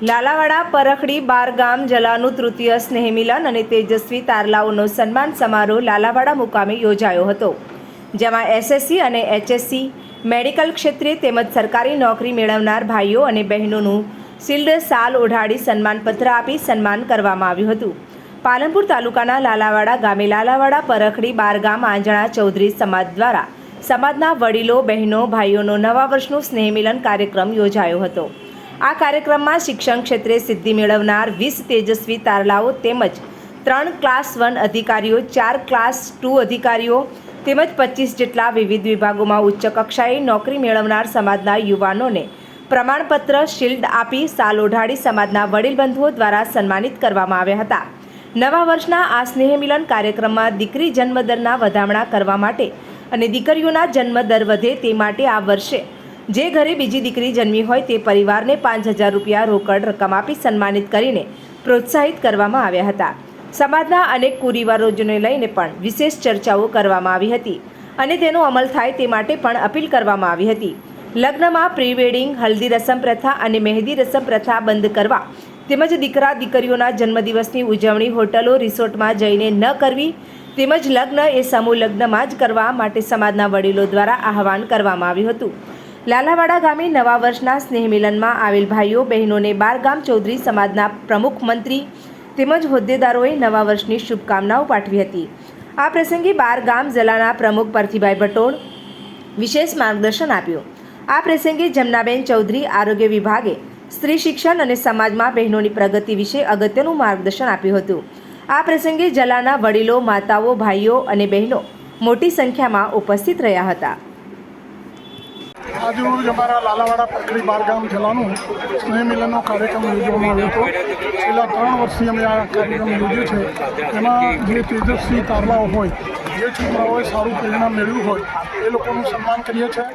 લાલાવાડા પરખડી બાર ગામ જલાનું તૃતીય સ્નેહમિલન અને તેજસ્વી તારલાઓનો સન્માન સમારોહ લાલાવાડા મુકામે યોજાયો હતો, જેમાં એસએસસી અને એચએસસી, મેડિકલ ક્ષેત્રે તેમજ સરકારી નોકરી મેળવનાર ભાઈઓ અને બહેનોનું શિલ્ડ સાલ ઓઢાડી સન્માનપત્ર આપી સન્માન કરવામાં આવ્યું હતું. પાલનપુર તાલુકાના લાલાવાડા ગામે લાલાવાડા પરખડી બાર ગામ આંજણા ચૌધરી સમાજ દ્વારા સમાજના વડીલો, બહેનો, ભાઈઓનો નવા વર્ષનું સ્નેહમિલન કાર્યક્રમ યોજાયો હતો. આ કાર્યક્રમમાં શિક્ષણ ક્ષેત્રે સિદ્ધિ મેળવનાર વીસ તેજસ્વી તારલાઓ તેમજ ત્રણ ક્લાસ વન અધિકારીઓ, ચાર ક્લાસ ટુ અધિકારીઓ તેમજ પચીસ જેટલા વિવિધ વિભાગોમાં ઉચ્ચ કક્ષાએ નોકરી મેળવનાર સમાજના યુવાનોને પ્રમાણપત્ર, શિલ્ડ આપી સાલ ઓઢાડી સમાજના વડીલબંધુઓ દ્વારા સન્માનિત કરવામાં આવ્યા હતા. નવા વર્ષના આ સ્નેહ મિલન કાર્યક્રમમાં દીકરી જન્મદરના વધામણા કરવા માટે અને દીકરીઓના જન્મદર વધે તે માટે આ વર્ષે જે ઘરે બીજી દીકરી જન્મી હોય તે પરિવારને પાંચ હજાર રૂપિયા રોકડ રકમ આપી સન્માનિત કરીને પ્રોત્સાહિત કરવામાં આવ્યા હતા. સમાજના અનેક કુરિવારોજોને લઈને પણ વિશેષ ચર્ચાઓ કરવામાં આવી હતી અને તેનો અમલ થાય તે માટે પણ અપીલ કરવામાં આવી હતી. લગ્નમાં પ્રી વેડિંગ હલ્દી રસમ પ્રથા અને મહેંદી રસમ પ્રથા બંધ કરવા તેમજ દીકરા દીકરીઓના જન્મદિવસની ઉજવણી હોટલો, રિસોર્ટમાં જઈને ન કરવી તેમજ લગ્ન એ સમૂહ લગ્નમાં જ કરવા માટે સમાજના વડીલો દ્વારા આહવાન કરવામાં આવ્યું હતું. લાલાવાડા ગામે નવા વર્ષના સ્નેહમિલનમાં આવેલ ભાઈઓ, બહેનોને બારગામ ચૌધરી સમાજના પ્રમુખ મંત્રી તેમજ હોદ્દેદારોએ નવા વર્ષની શુભકામનાઓ પાઠવી હતી. આ પ્રસંગે બારગામ જિલ્લાના પ્રમુખ પરથીભાઈ ભટોળ વિશેષ માર્ગદર્શન આપ્યું. આ પ્રસંગે જમનાબેન ચૌધરી આરોગ્ય વિભાગે સ્ત્રી શિક્ષણ અને સમાજમાં બહેનોની પ્રગતિ વિશે અગત્યનું માર્ગદર્શન આપ્યું હતું. આ પ્રસંગે જલાના વડીલો, માતાઓ, ભાઈઓ અને બહેનો મોટી સંખ્યામાં ઉપસ્થિત રહ્યા હતા. આજરોજ અમારા લાલાવાડા પકડી બારગામ જિલ્લાનું સ્નેહ મિલનનો કાર્યક્રમ યોજવામાં આવ્યો હતો. છેલ્લા ત્રણ વર્ષથી અમે આ કાર્યક્રમ યોજ્યો છે. એમાં જે તેજસ્વી તારલાઓ હોય, જે છોકરાઓએ સારું પરિણામ મેળવ્યું હોય, એ લોકોનું સન્માન કરીએ છીએ.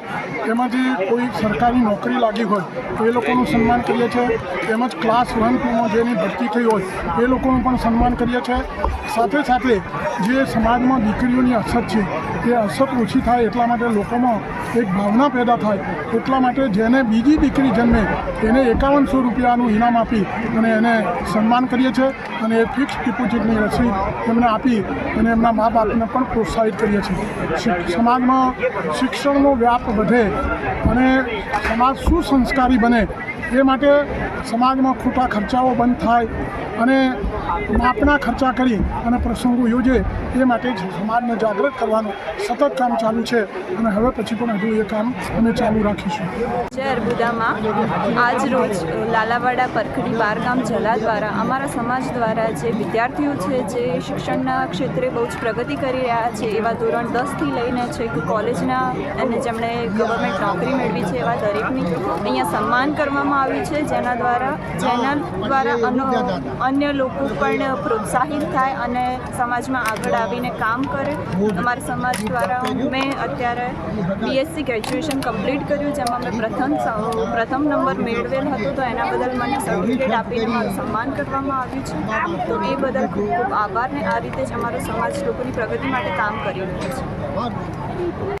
તેમાંથી કોઈ સરકારી નોકરી લાગી હોય તો એ લોકોનું સન્માન કરીએ છીએ. તેમજ ક્લાસ વન, ટુમાં જેની ભરતી થઈ હોય, એ લોકોનું પણ સન્માન કરીએ છીએ. સાથે સાથે જે સમાજમાં દીકરીઓની અછત છે એ અછત ઓછી થાય એટલા માટે લોકોમાં એક ભાવના પેદા થાય એટલા માટે જેને બીજી દીકરી જન્મે એને એકાવનસો રૂપિયાનું ઇનામ આપી અને એને સન્માન કરીએ છીએ અને એ ફિક્સ ડિપોઝિટની રસીદ એમને આપી અને એમના મા બાપને પણ પ્રોત્સાહિત કરીએ છીએ. સમાજમાં શિક્ષણનો વ્યાપ વધે અને સમાજ સુસંસ્કારી બને એ માટે સમાજમાં ખોટા ખર્ચાઓ બંધ થાય અને માપના ખર્ચા કરી અને પ્રસંગો યોજે એ માટે સમાજને જાગૃત કરવાનું સતત કામ ચાલુ છે. અને હવે પછી પણ હજુ એ કામ અમે ચાલુ રાખીશું. જય અર્બુદામાં. આજ રોજ લાલાવાડા પરખડી બારગામ જલા દ્વારા અમારા સમાજ દ્વારા જે વિદ્યાર્થીઓ છે, જે શિક્ષણના ક્ષેત્રે બહુ જ પ્રગતિ કરી રહ્યા છે, એવા ધોરણ દસથી લઈને છેક કોલેજના અને જેમણે ગવર્મેન્ટ નોકરી મેળવી છે, એવા દરેકની અહીંયા સન્માન કરવામાં આવ્યું છે, જેના દ્વારા જેના દ્વારા અન્ય લોકો પણ પ્રોત્સાહિત થાય અને સમાજમાં આગળ આવીને કામ કરે. અમારા સમાજ દ્વારા મેં અત્યારે બીએસસી ગ્રેજ્યુએશન કમ્પ્લીટ કર્યું, જેમાં મેં પ્રથમ પ્રથમ નંબર મેળવેલ હતો, તો એના બદલ મને સર્ટિફિકેટ આપીને મારું સન્માન કરવામાં આવ્યું છે. તો એ બદલ ખૂબ ખૂબ આભાર ને આ રીતે જ અમારો સમાજ લોકોની પ્રગતિ માટે કામ કરી રહ્યો છે.